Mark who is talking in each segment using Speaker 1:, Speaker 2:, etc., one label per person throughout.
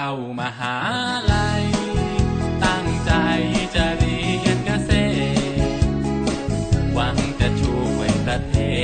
Speaker 1: เข้ามาหาลัย ตั้งใจจะเรียนเกษตร หวังจะช่วยประเทศ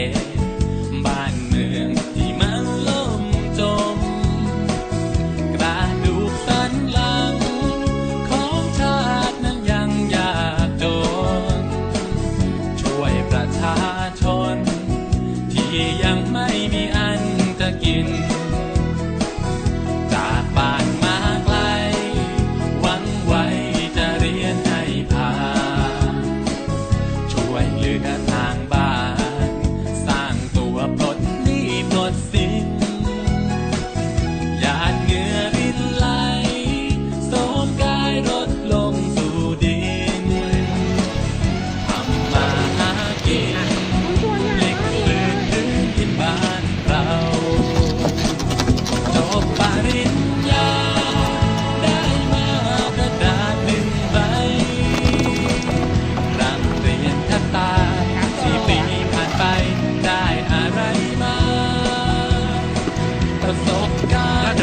Speaker 1: เหลือทางบ้าน สร้างตัวปลดหนี้ปลดสินหยาดเหงื่อรินไหลโสมกายลดลงสู่ดินทำมาหากิน
Speaker 2: พลิกฟื้น
Speaker 1: พื้นที่บ้านเราจบปริญ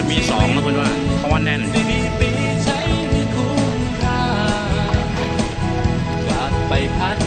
Speaker 1: มีสองนะคุณว่าเพราะว่าแน่นไปพัด